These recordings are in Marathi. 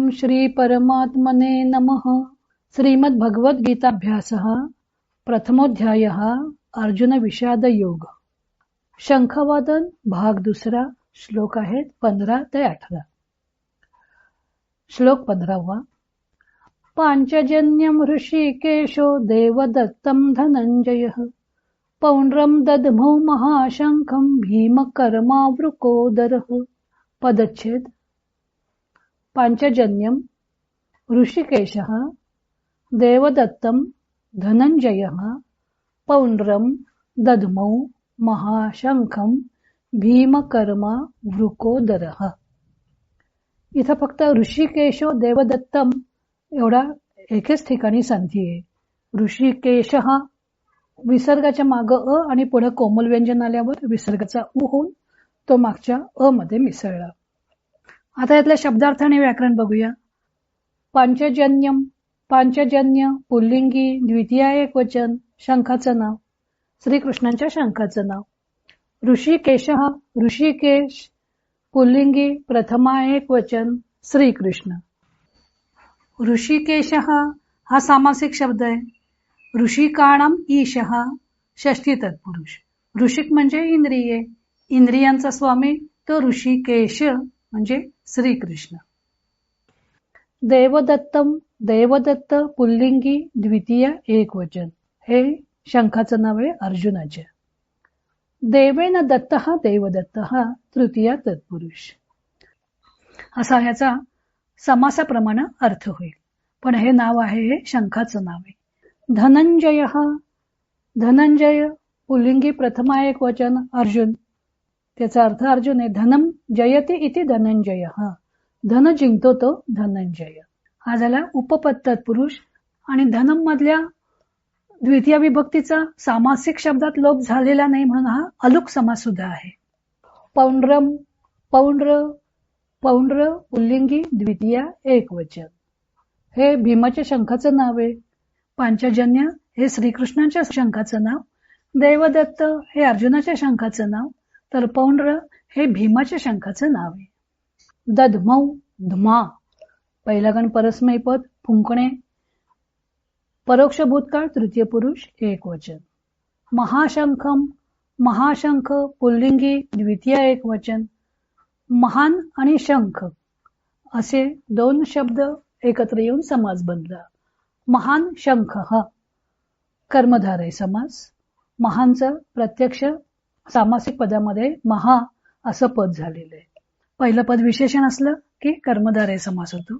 ओम श्री परमात्मने नमः. श्रीमद्भगवद्गीताभ्यासः प्रथमोध्यायः अर्जुन विषाद योग. शंखवादन भाग दुसरा श्लोक आहेत पंधरा ते अठरा. श्लोक पंधरावा. पांचजन्यम ऋषिकेशो देवदत्तम धनंजय. पौंड्रम दधमौ महाशंखम भीमकर्मावृकोदरः. पदच्छेद पांचजन्यम ऋषिकेश देवदत्तम धनंजय पौंड्रम दधमौ महाशंखम भीमकर्मा वृकोदर इथं फक्त ऋषिकेशो देवदत्तम एवढा एकेच ठिकाणी संधी आहे. ऋषिकेश हा विसर्गाच्या माग अ आणि पुढे कोमल व्यंजन आल्यावर विसर्गाचा उ होऊन तो मागच्या अ मध्ये मिसळला. आता यातल्या शब्दार्थ आणि व्याकरण बघूया. पांचजन्यम पांचजन्य पुल्लिंगी द्वितीय एक वचन शंखाचं नाव. श्रीकृष्णांच्या शंखाचं नाव. ऋषिकेश ऋषिकेश पुल्लिंगी प्रथमा एक वचन श्रीकृष्ण. ऋषिकेश हा सामासिक शब्द आहे. ऋषिकाणम ईश षष्टी तत्पुरुष. ऋषिक म्हणजे इंद्रिये. इंद्रियांचा स्वामी तो ऋषिकेश म्हणजे श्रीकृष्ण। देवदत्तम देवदत्त पुल्लिंगी द्वितीय एक वचन हे शंखाचं नाव आहे अर्जुनाचे. देवेन दत्त हा देवदत्त हा तृतीय तत्पुरुष. असा ह्याचा समासाप्रमाणे अर्थ होईल. पण हे नाव आहे हे शंखाचं नाव आहे. धनंजय हा धनंजय पुल्लिंगी प्रथमा एक वचन अर्जुन त्याचा अर्थ अर्जुन आहे धनम जयते इति धनंजय हा धन जिंकतो तो धनंजय हा झाला उपपद पुरुष. आणि धनम मधल्या द्वितीय विभक्तीचा सामासिक शब्दात लोप झालेला नाही म्हणून हा अलुक समास सुद्धा आहे. पौंड्रम पौंड्र पौंड्र पुल्लिंगी द्वितीय एक वचन हे भीमाच्या शंखाचं नाव आहे. पांचजन्य हे श्रीकृष्णाच्या शंखाचं नाव. देवदत्त हे अर्जुनाच्या शंखाचं नाव. तर पौंड्र हे भीमाच्या शंखाचं नाव आहे. दधमौ धमा पहिला गण परस्मय पद फुंकणे परोक्ष भूतकाळ तृतीय पुरुष एक वचन. महाशंखम महाशंख पुल्लिंगी द्वितीय एक वचन. महान आणि शंख असे दोन शब्द एकत्र येऊन समाज बनला. महान शंख हा. कर्मधारय समास. महानचं प्रत्यक्ष सामासिक पदामध्ये महा असं पद झालेलं आहे. पहिलं पद विशेषण असलं की कर्मधारय समास होतो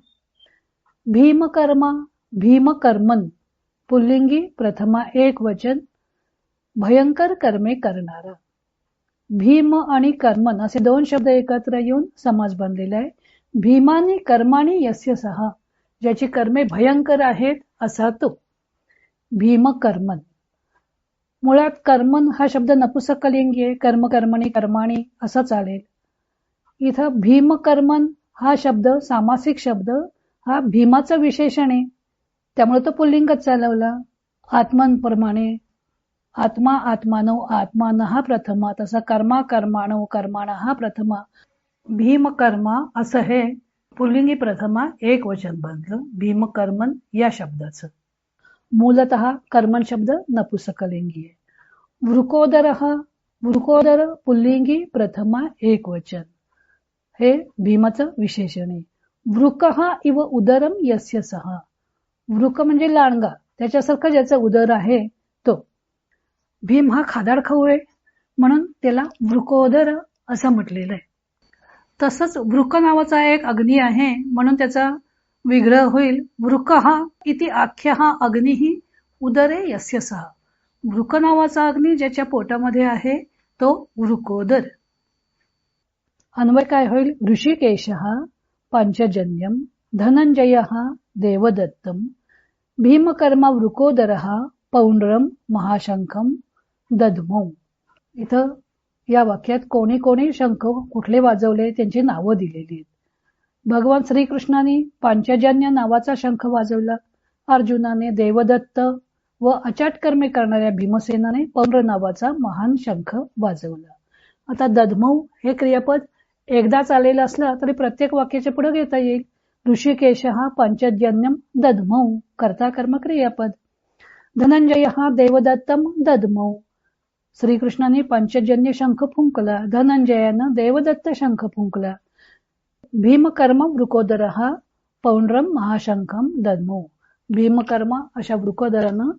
भीमकर्मा भीमकर्मन पुल्लिंगी प्रथमा एक वचन भयंकर कर्मे करणारा. भीम आणि कर्मन असे दोन शब्द एकत्र येऊन समाज बनलेला आहे. भीमानी कर्माणी यस्य सहा ज्याची कर्मे भयंकर आहेत असा तो. भीमकर्मन मुळात कर्मन हा शब्द नपुसकलिंगी आहे कर्म कर्मणी कर्माणी असं चालेल. इथं भीमकर्मन हा शब्द सामासिक शब्द हा भीमाचं विशेषण आहे. त्यामुळे तो पुल्लिंगच चालवला. आत्मांप्रमाणे आत्मा आत्मानव आत्मान हा प्रथमा तसा कर्मा कर्माणव कर्माणा हा प्रथमा. भीमकर्मा असं हे पुल्लिंगी प्रथमा एक वचन बनलं. भीमकर्मन या शब्दाचं. मूलत कर्मण शब्द नपुसकलिंगी आहे वृकोदर वृकोदर पुल्लिंगी प्रथमा एक वचन हे भीमाचं विशेषण आहे वृक हा इव उदरम यस्य सहा वृक म्हणजे लांडगा त्याच्यासारखं ज्याचं उदर आहे तो। भीम हा खादाड खाऊ आहे म्हणून त्याला वृकोदर असं म्हटलेलं आहे। तसंच वृक नावाचा एक अग्नी आहे म्हणून त्याचा विग्रह होईल. वृक इति आख्य हा अग्निही उदरे यस्य सहा वृक नावाचा अग्नी ज्याच्या पोटामध्ये आहे तो वृकोदर. अन्वय काय होईल? ऋषिकेश पंचजन्यम धनंजय देवदत्तम भीमकर्मा वृकोदर पौंडरम महाशंखम दधमो इथं या वाक्यात कोणी कोणी शंख कुठले वाजवले त्यांची नावं दिलेली आहेत. भगवान श्रीकृष्णाने पांचजन्य नावाचा शंख वाजवला. अर्जुनाने देवदत्त व अचाट कर्मे करणाऱ्या भीमसेनाने पौंड्र नावाचा महान शंख वाजवला. आता दधमऊ हे क्रियापद एकदाच आलेलं असलं तरी प्रत्येक वाक्याच्या पुढे घेता येईल. ऋषिकेश हा पंचजन्यम दधमऊ कर्ता कर्म क्रियापद. धनंजय हा देवदत्तम दधमऊ श्रीकृष्णाने पंचजन्य शंख फुंकला. धनंजयानं देवदत्त शंख फुंकला. भीमकर्म वृकोदर हा पौंड्रम महाशंखम दधमौ भीमकर्म अशा वृकोदरानं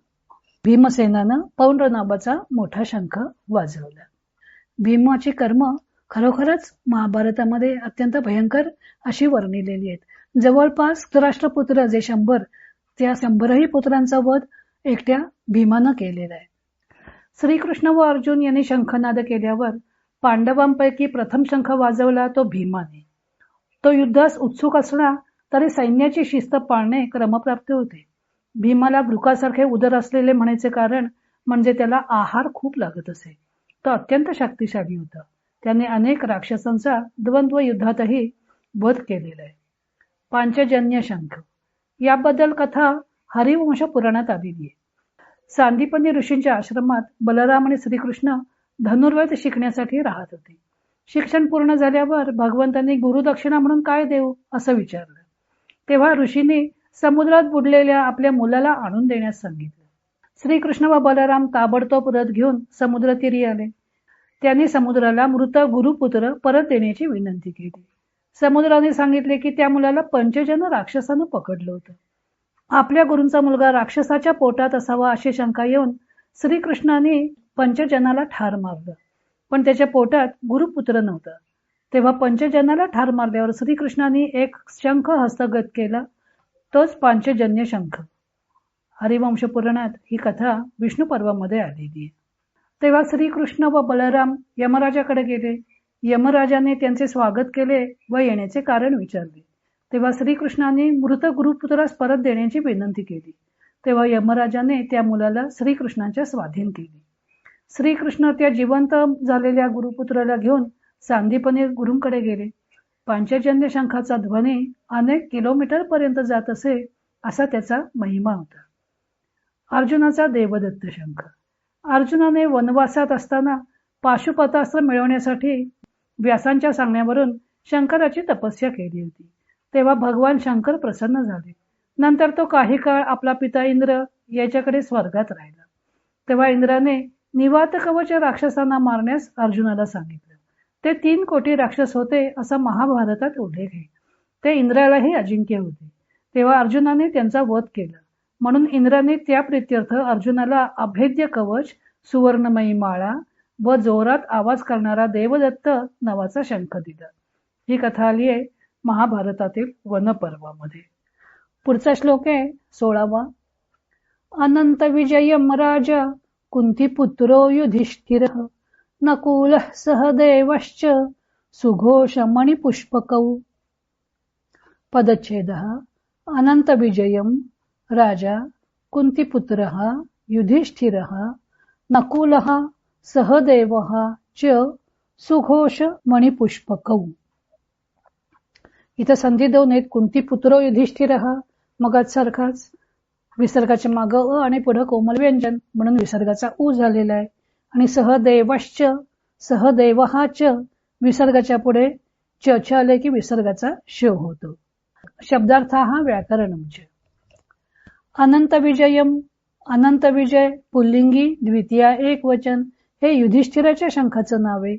भीमसेनानं पौंड्र नावाचा मोठा शंख वाजवला. भीमाची कर्म खरोखरच महाभारतामध्ये अत्यंत भयंकर अशी वर्णिलेली आहेत. जवळपास राष्ट्रपुत्र जे शंभर त्या शंभरही पुत्रांचा वध एकट्या भीमानं केलेला आहे. श्रीकृष्ण व अर्जुन यांनी शंखनाद केल्यावर पांडवांपैकी प्रथम शंख वाजवला तो भीमाने. तो युद्धास उत्सुक असला तरी सैन्याची शिस्त पाळणे क्रमप्राप्त होते. भीमाला भृकासारखे उदर असलेले म्हणायचे कारण म्हणजे त्याला आहार खूप लागत असे. तो अत्यंत शक्तिशाली होता. त्याने अनेक राक्षसांचा द्वंद्व युद्धातही वध केलेला आहे. पांचजन्य शंख. याबद्दल कथा हरिवंश पुराणात आलेली आहे. सांदीपनी ऋषींच्या आश्रमात बलराम आणि श्रीकृष्ण धनुर्वेद शिकण्यासाठी राहत होते. शिक्षण पूर्ण झाल्यावर भगवंतांनी गुरुदक्षिणा म्हणून काय देऊ असं विचारलं. तेव्हा ऋषींनी समुद्रात बुडलेल्या आपल्या मुलाला आणून देण्यास सांगितलं. श्रीकृष्ण व बलराम ताबडतोब रथ घेऊन समुद्र तिरी आले. त्यांनी समुद्राला मृत गुरुपुत्र परत देण्याची विनंती केली. समुद्राने सांगितले की त्या मुलाला पंचजन राक्षसानं पकडलं होतं. आपल्या गुरूंचा मुलगा राक्षसाच्या पोटात असावा अशी शंका येऊन श्रीकृष्णाने पंचजनाला ठार मारलं. पण त्याच्या पोटात गुरुपुत्र नव्हता. तेव्हा पंचजनाला ठार मारल्यावर श्रीकृष्णाने एक शंख हस्तगत केला. तोच पांचजन्य शंख. हरिवंश पुराणात ही कथा विष्णू पर्वामध्ये आलेली आहे. तेव्हा श्रीकृष्ण व बलराम यमराजाकडे गेले. यमराजाने त्यांचे स्वागत केले व येण्याचे कारण विचारले. तेव्हा श्रीकृष्णाने मृत गुरुपुत्रास परत देण्याची विनंती केली. तेव्हा यमराजाने त्या मुलाला श्रीकृष्णाच्या स्वाधीन केले. श्रीकृष्ण त्या जिवंत झालेल्या गुरुपुत्राला घेऊन सांदीपणे गुरुंकडे गेले. पांचजन्य शंखाचा ध्वनी अनेक किलोमीटर पर्यंत जात असे असा त्याचा महिमा होता. अर्जुनाचा देवदत्त शंख. अर्जुनाने वनवासात असताना पाशुपतास्त्र मिळवण्यासाठी व्यासांच्या सांगण्यावरून शंकराची तपस्या केली होती. तेव्हा भगवान शंकर प्रसन्न झाले. नंतर तो काही काळ आपला पिता इंद्र याच्याकडे स्वर्गात राहिला. तेव्हा इंद्राने निवात कवच राक्षसांना मारण्यास अर्जुनाला सांगितलं. ते तीन कोटी राक्षस होते असा महाभारतात उल्लेख आहे. ते इंद्रालाही अजिंक्य होते. तेव्हा अर्जुनाने त्यांचा वध केला. म्हणून इंद्राने त्या प्रित्यर्थ अर्जुनाला अभेद्य कवच सुवर्णमयी माळा व जोरात आवाज करणारा देवदत्त नावाचा शंख दिला. ही कथा आली आहे महाभारतातील वनपर्वामध्ये. पुढचा श्लोक आहे सोळावा. अनंत विजयम राजा कुंतीपुत्रो युधिष्ठिर नकुल सहदेवश्च सुघोष मणिपुष्पकौ। पदच्छेद अनंतविजय राजा कुंतीपुत्र युधिष्ठिर नकुल सहदेव च सुघोष मणिपुष्पकौ। इथं संधी देऊन आहेत कुंतीपुत्रो युधिष्ठिर। मग सारखाच विसर्गाच्या मागं अ आणि पुढं कोमल व्यंजन म्हणून विसर्गाचा उ झालेला आहे. आणि सहदेवश्च सहदेवहाच विसर्गाच्या पुढे च च आले की विसर्गाचा श होतो. शब्दार्थ हा व्याकरण अनंत विजयम अनंत विजय पुल्लिंगी द्वितीया एक वचन हे युधिष्ठिराच्या शंखाचं नाव आहे.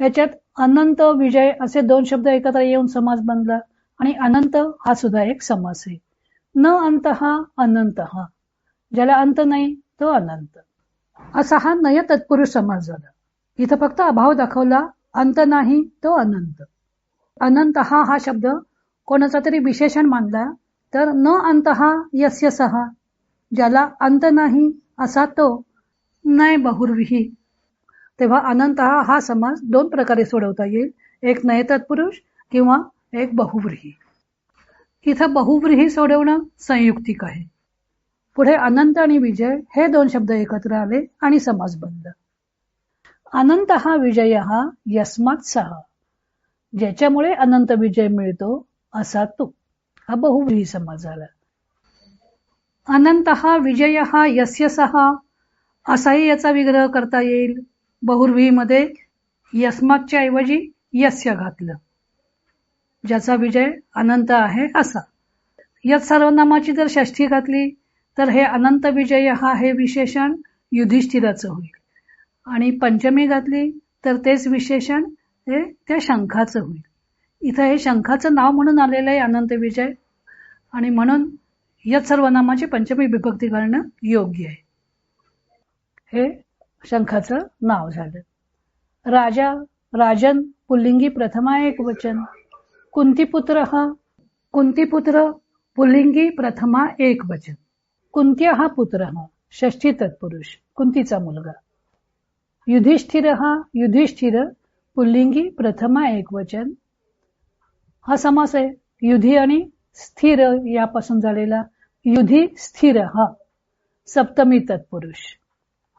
ह्याच्यात अनंत विजय असे दोन शब्द एकत्र येऊन समास बनला आणि अनंत हा सुद्धा एक समास आहे. न अंत हा अनंत. हा ज्याला अंत नाही तो अनंत. असा हा नय तत्पुरुष समास झाला. इथं फक्त अभाव दाखवला अंत नाही तो अनंत. अनंत हा हा शब्द कोणाचा तरी विशेषण मानला तर न अंत हा यस्य सहा. ज्याला अंत नाही असा तो नय बहुर्विही. तेव्हा अनंत हा हा समास दोन प्रकारे सोडवता येईल एक नय तत्पुरुष किंवा एक बहुव्रीही इथं बहुव्रीही सोडवणं संयुक्तिक आहे. पुढे अनंत आणि विजय हे दोन शब्द एकत्र आले आणि समाज बनला. अनंत हा विजय हा यस्मात सहा. ज्याच्यामुळे अनंत विजय मिळतो असा तो. हा बहुव्रीही समाज झाला. अनंत हा विजय हा यस्य सहा. असाही याचा विग्रह करता येईल. बहुर्वीमध्ये यस्मातच्या ऐवजी यस्य घातलं. ज्याचा विजय अनंत आहे असा. यात सर्वनामाची जर षष्ठी घातली तर हे अनंत विजय हा हे विशेषण युधिष्ठिराचं होईल. आणि पंचमी घातली तर तेच विशेषण हे त्या शंखाचं होईल. इथं हे शंखाचं नाव म्हणून आलेलं आहे अनंत विजय. आणि म्हणून यात सर्वनामाची पंचमी विभक्ती करणं योग्य आहे. हे शंखाचं नाव झालं. राजा राजन पुल्लिंगी प्रथमा एक वचन. कुंतीपुत्र हा कुंतीपुत्र पुल्लिंगी प्रथमा एक वचन कुंत्या हा पुत्र हा षष्ठी तत्पुरुष कुंतीचा मुलगा। युधिष्ठिर हा युधिष्ठिर पुल्लिंगी प्रथमा एक वचन हा समास आहे. युधी आणि स्थिर यापासून झालेला युधी स्थिर हा सप्तमी तत्पुरुष.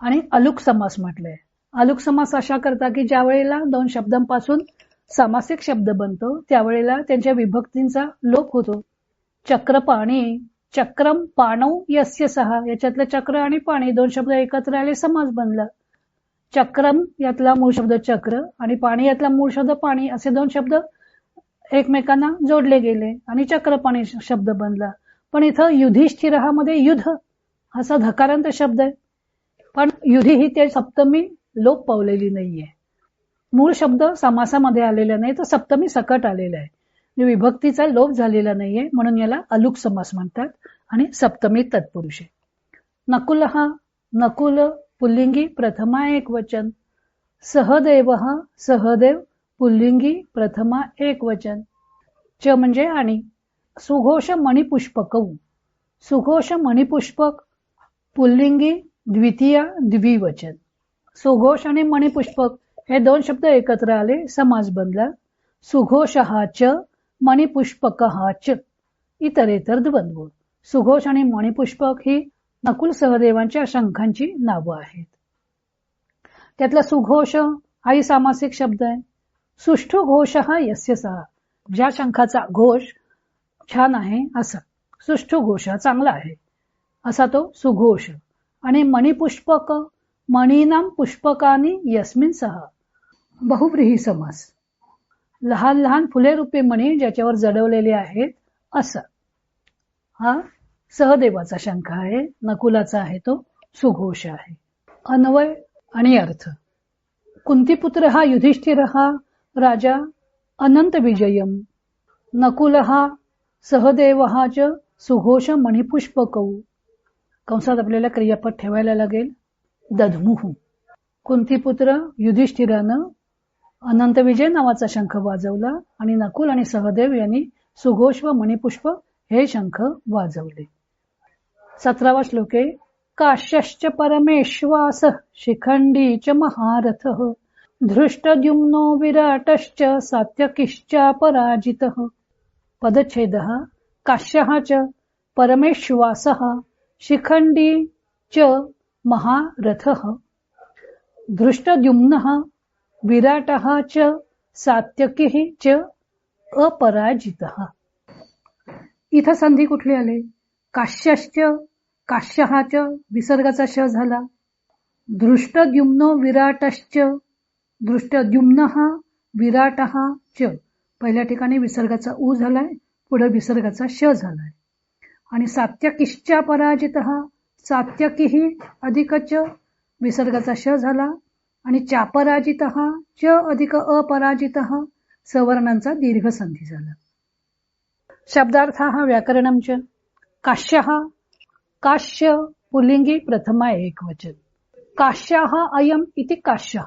आणि अलुक समास म्हटलंय. अलुक समास अशा करता की ज्या वेळेला दोन शब्दांपासून सामासिक शब्द बनतो. त्यावेळेला त्यांच्या विभक्तींचा लोप होतो. चक्र पाणी चक्रम पाणव यस्य सहा. याच्यातलं चक्र आणि पाणी दोन शब्द एकत्र आले समास बनला. चक्रम यातला मूळ शब्द चक्र आणि पाणी यातला मूळ शब्द पाणी असे दोन शब्द एकमेकांना जोडले गेले आणि चक्रपाणी शब्द बनला. पण इथं युधिष्ठिरहामध्ये युद्ध असा धकारांत शब्द आहे. पण युधी ही ते सप्तमी लोप पावलेली नाहीये. मूळ शब्द समासामध्ये आलेला नाही तर सप्तमी सकट आलेला आहे. म्हणजे विभक्तीचा लोप झालेला नाहीये म्हणून याला अलुक समास म्हणतात आणि सप्तमी तत्पुरुष आहे. नकुल हा नकुल पुल्लिंगी प्रथमा एक वचन सहदेव हा सहदेव पुल्लिंगी प्रथमा एक वचन च म्हणजे आणि. सुघोष मणिपुष्पक सुघोष मणिपुष्पक पुल्लिंगी द्वितीय द्विवचन. सुघोष आणि मणिपुष्पक हे दोन शब्द एकत्र आले. समाज बनला सुघोष हा मणिपुष्पक हा च इतरेतर द्वंद्व. सुघोष आणि मणिपुष्पक ही नकुल सहदेवांच्या शंखांची नावं आहेत. त्यातला सुघोष हाही सामासिक शब्द आहे. सुष्ठू घोष हा यस्य सहा ज्या शंखाचा घोष छान आहे असा. सुष्ठू घोष हा चांगला आहे असा तो सुघोष. आणि मणिपुष्पक मणीनाम पुष्पकानी यस्मिन सहा बहुब्रीही समास. लहान लहान फुले रूपे मणी ज्याच्यावर जडवलेले आहेत असं. हा सहदेवाचा शंख आहे नकुलाचा आहे तो सुघोष आहे. अन्वय आणि अर्थ. कुंतीपुत्र हा युधिष्ठिर हा राजा अनंत विजयम. नकुल हा सहदेव हा च सुघोष मणिपुष्पकौ. कंसात आपल्याला क्रियापद ठेवायला लागेल. दधमुहू. कुंतीपुत्र युधिष्ठिरानं अनंत विजय नावाचा शंख वाजवला आणि नकुल आणि सहदेव यांनी सुघोष व मणिपुष्प हे शंख वाजवले. सतरावा श्लोके काश्यश्च परमेश्वास शिखंडी च महारथ धृष्टद्युम्नो विराटश्च सात्यकिश्चापराजितः पदच्छेदः काश्यः च परमेश्वासः शिखण्डी च महारथः धृष्टद्युम्नः विराटः च सात्यकिः च अपराजितः। इथं संधी कुठली आले? काश्यश्च काश्यहाच विसर्गाचा श झाला. दृष्टद्युम्नो विराटश्च दृष्टद्युम्न हा विराट हा च. पहिल्या ठिकाणी विसर्गाचा उ झालाय पुढे विसर्गाचा श झालाय. आणि सात्यकिश्चा पराजित सात्यकी सात्यकीही अधिकच विसर्गाचा श झाला. आणि चापराजित च अधिक अपराजित सवर्णांचा दीर्घ संधी झाला. शब्दार्थ हा व्याकरणमच काश्य हा काश्य पुलिंगी प्रथमा एक वचन. काश्य हा अयम इति काश्य.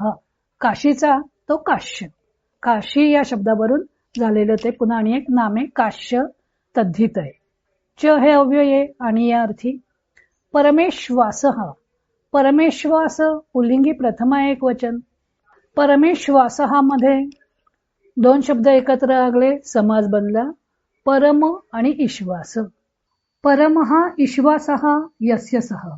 काशीचा तो काश्य. काशी या शब्दावरून झालेलं ते पुन्हा आणि एक नामे काश्य तद्धित आहे च हे अव्यय आणि या अर्थी परमेश्वास हा परमेश्वास पुल्लिंगी प्रथमा एक वचन. परमेश्वास हा मध्ये दोन शब्द एकत्र आगले समाज बनला परम आणि ईश्वास. परम हा ईश्वास हा यस्य सह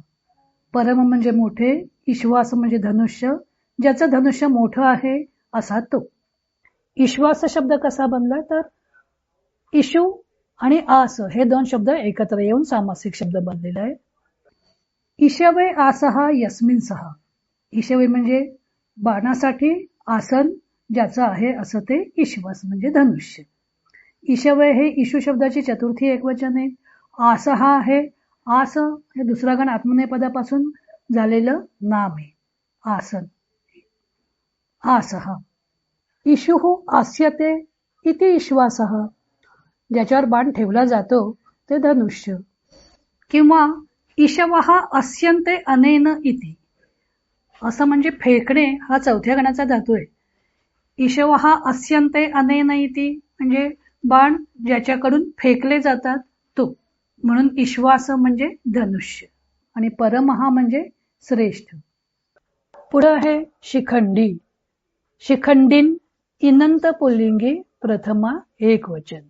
परम म्हणजे मोठे ईश्वास म्हणजे धनुष्य ज्याचं धनुष्य मोठं आहे असा तो. ईश्वास शब्द कसा बनला तर इशू आणि आस हे दोन शब्द एकत्र येऊन सामासिक शब्द बनलेला आहे ईशवे आसहा यस्मिन सहा. ईशवे म्हणजे बाणासाठी आसन ज्याचं आहे असं ते ईश्वास म्हणजे धनुष्य. ईशवय हे इशू शब्दाची चतुर्थी एकवचन आहे. आसहा आहे. आस हे दुसरा गण आत्मनेपदापासून झालेलं नाम आहे. आसन. आसहा. इशुहू आस्यते इति विश्वासह ज्याच्यावर बाण ठेवला जातो ते धनुष्य. किंवा ईशवहा अस्यंते अनेन इति. असं म्हणजे फेकणे हा चौथ्या गणाचा धातू आहे. ईशवहा अस्यंते अनेन इति म्हणजे बाण ज्याच्याकडून फेकले जातात तो. म्हणून ईश्वास म्हणजे धनुष्य आणि परमहा म्हणजे श्रेष्ठ. पुढं आहे शिखंडी. शिखंडीन इनंत पुल्लिंगी प्रथमा एक वचन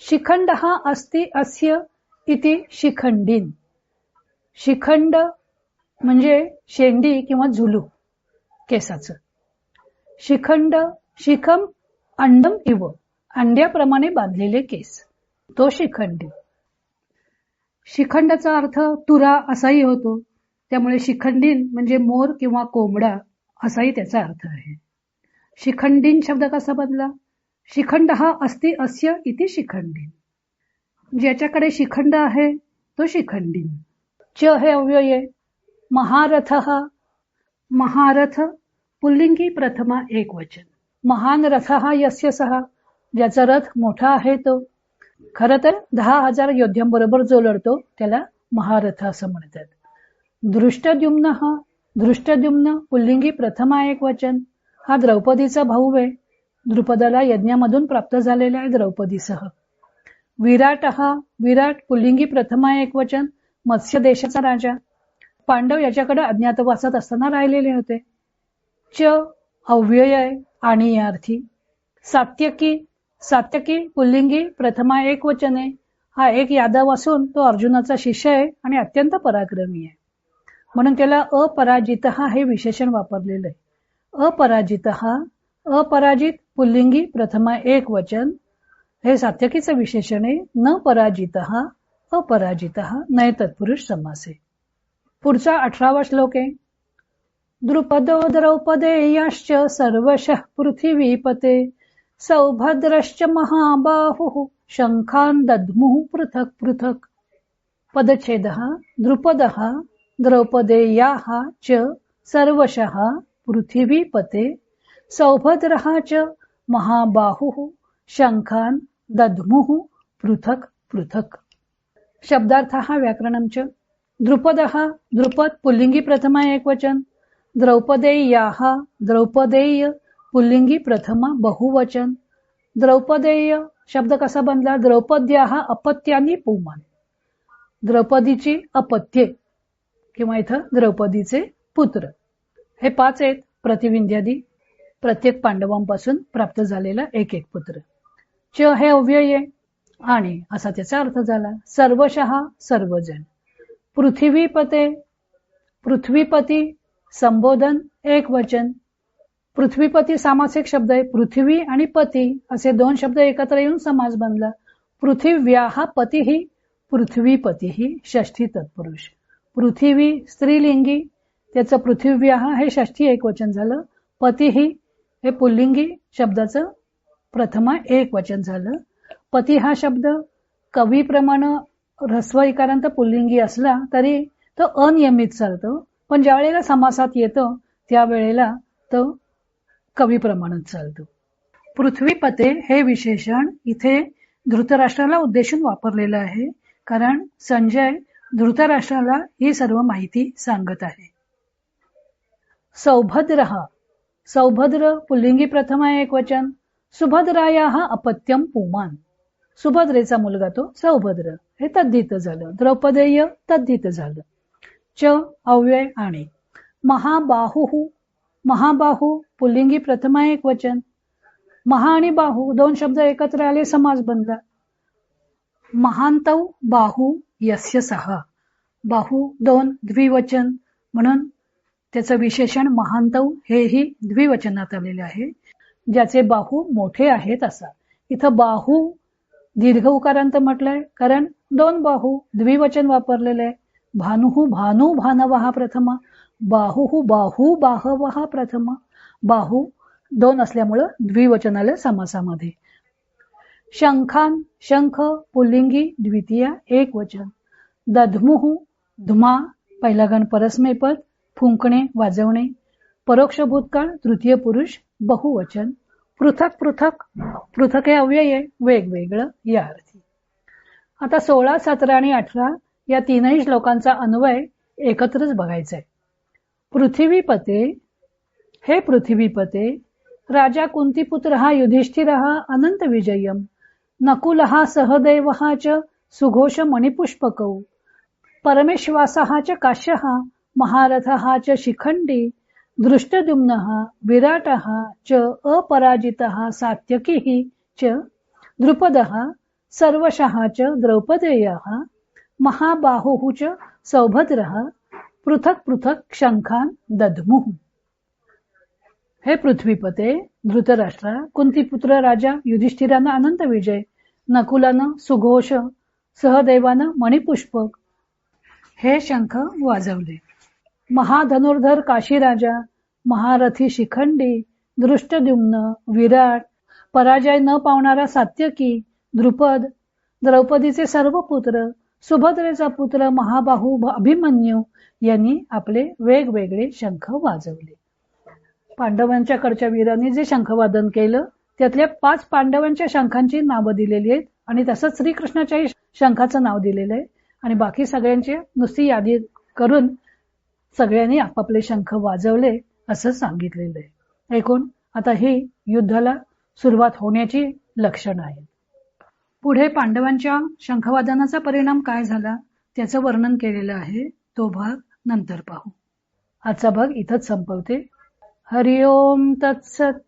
शिखंड हा अस्ति अस्य इति शिखंडीन. शिखंड म्हणजे शेंडी किंवा झुलू केसाचं. शिखंड शिखम अंडम इव अंड्याप्रमाणे बांधलेले केस. तो शिखंडी. शिखंडाचा अर्थ तुरा असाही होतो. त्यामुळे शिखंडीन म्हणजे मोर किंवा कोंबडा असाही त्याचा अर्थ आहे. शिखंडीन शब्द कसा बदला शिखंड हा अस्ति अस्य इति शिखंडीन. ज्याच्याकडे शिखंड आहे तो शिखंडीन. च हे अव्यये महारथ। हा महारथ पुल्लिंगी प्रथमा एक वचन महान रथ हा यस्य सहा ज्याचा रथ मोठा आहे तो। खर तर दहा हजार योद्ध्यांबरोबर जो लढतो त्याला महारथ असं म्हणतात। दृष्टद्युम्न हा दृष्टद्युम्न पुल्लिंगी प्रथमा एक वचन हा द्रौपदीचा भाऊ आहे। द्रुपदाला यज्ञामधून प्राप्त झालेला आहे द्रौपदीसह। विराट हा विराट पुल्लिंगी प्रथमा एक वचन मत्स्य देशाचा राजा. पांडव याच्याकडे अज्ञातवासात असताना राहिलेले होते. च अव्यय आणि या अर्थी. सात्यकी सात्यकी पुल्लिंगी प्रथमा एक वचने. हा एक यादव असून तो अर्जुनाचा शिष्य आहे आणि अत्यंत पराक्रमी आहे. म्हणून त्याला अपराजित हा हे विशेषण वापरलेलं आहे. अपराजित हा अपराजित पुल्लिंगी प्रथमा एक वचन. हे सात्यकीचं विशेषण आहे. न पराजित हा अपराजित नय तत्पुरुष समासे। पुढचा अठरावा श्लोक आहे। द्रुपदो द्रौपदेयाश्च सर्वशः पृथिवीपते सौभद्रश्च महाबाहुः शंखान दद्मुः पृथक पृथक। पदच्छेदः द्रुपदः द्रौपदेयाः च सर्वशः पृथिवीपते सौभद्रः च महाबाहुः शंखान दद्मुः पृथक पृथक। शब्दार्थ हा च द्रुपद द्रुपद पुल्लिंगी प्रथमा एकवचन द्रौपदेयाः द्रौपदेय पुल्लिंगी प्रथमा बहुवचन. द्रौपदेय शब्द कसा बनला? द्रौपद्या अपत्यानी पुमान. द्रौपदीची अपत्ये किंवा इथं द्रौपदीचे पुत्र. हे पाच आहेत. प्रतिविंध्यादी प्रत्येक पांडवांपासून प्राप्त झालेला एक एक पुत्र. च हे अव्यय आणि असा त्याचा अर्थ झाला सर्वशः सर्वजण पृथ्वीपते पृथ्वीपती संबोधन एक वचन. पृथ्वीपती सामासिक शब्द आहे पृथ्वी आणि पती असे दोन शब्द एकत्र येऊन समाज बनला. पृथिव्या हा पती ही पृथ्वीपती ही षष्ठी तत्पुरुष. पृथ्वी स्त्रीलिंगी त्याचं पृथ्वीव्याह हे षष्ठी एक वचन झालं. पती ही हे पुल्लिंगी शब्दाचं प्रथमा एक वचन झालं. पती हा शब्द कवीप्रमाणे ह्रस्व इकारांत पुल्लिंगी असला तरी तो अनियमित चालतो. पण ज्या वेळेला समासात येतो त्यावेळेला तो कवीप्रमाणच चालतो. पृथ्वीपते हे विशेषण इथे धृतराष्ट्राला उद्देशून वापरलेलं आहे कारण संजय धृतराष्ट्राला ही सर्व माहिती सांगत आहे. सौभद्र हा सौभद्र पुल्लिंगी प्रथमा एक वचन सुभद्राया हा अपत्यम पुमान. सुभद्रेचा मुलगा तो सौभद्र. हे तद्धित झालं. द्रौपदेय तद्धित झालं. च अव्यय आणि. महाबाहु महाबाहू पुल्लिंगी प्रथमा एक वचन. महा आणि बाहू दोन शब्द एकत्र आले समाज बनला. महांतव बाहू यस्य सहा बाहू दोन द्विवचन. म्हणून त्याचं विशेषण महांतव हेही द्विवचनात आलेले आहे. ज्याचे बाहू मोठे आहेत असा. इथं बाहू दीर्घ उकारांत म्हटलंय कारण दोन बाहू द्विवचन वापरलेले आहे. भानुहू भानू भानवहा प्रथमा बाहुहू बाहू बाहवहा प्रथमा. बाहू दोन असल्यामुळं द्विवचन आलं समासामध्ये. शंखान शंख पुल्लिंगी द्वितीय एक वचन. दधमुहू धुमा पहिला गण परस्मैपद फुंकणे वाजवणे. परोक्ष भूतकाळ तृतीय पुरुष बहुवचन. पृथक पृथक पृथक हे अव्यय वेगवेगळं या अर्थी आता सोळा सतरा आणि अठरा या तीनही श्लोकांचा अन्वय एकत्रच बघायचा आहे पृथ्वीपते हे पृथ्वीपते राजा कुंतीपुत्र हा युधिष्ठिर हा अनंत विजयम नकुल हा सहदैव हा च सुघोष मणिपुष्पकौ परमेश्वासः च महारथ हा च शिखंडी दृष्टद्युम्नः विराटः च अपराजितः सात्यकिः च द्रुपदः सर्वशः च द्रौपदेयः महाबाहुः च सौभद्रः पृथक पृथक शंखान दद्मुः। हे पृथ्वीपते धृतराष्ट्रा कुंतीपुत्र राजा युधिष्ठिरानं अनंत विजय नकुलानं सुघोष सहदेवानं मणिपुष्पक हे शंख वाजवले। महाधनुर्धर काशीराजा महारथी शिखंडी दृष्टद्युम्न विराट पराजय न पावणारा सात्यकी द्रुपद द्रौपदीचे सर्व पुत्र सुभद्रेचा पुत्र महाबाहू अभिमन्यू यांनी आपले वेगवेगळे शंख वाजवले. पांडवांच्या कडच्या वीरांनी जे शंखवादन केलं त्यातल्या पाच पांडवांच्या शंखांची नावं दिलेली आहेत आणि तसंच श्रीकृष्णाच्याही शंखाचं नाव दिलेलं आहे. आणि बाकी सगळ्यांची नुसती यादी करून सगळ्यांनी आपापले शंख वाजवले असं सांगितलेलं आहे. एकूण आता ही युद्धाला सुरुवात होण्याची लक्षण आहेत. पुढे पांडवांच्या शंखवादनाचा परिणाम काय झाला त्याचं वर्णन केलेलं आहे. तो भाग नंतर पाहू. आजचा भाग इथंच संपवते. हरिओम तत्सत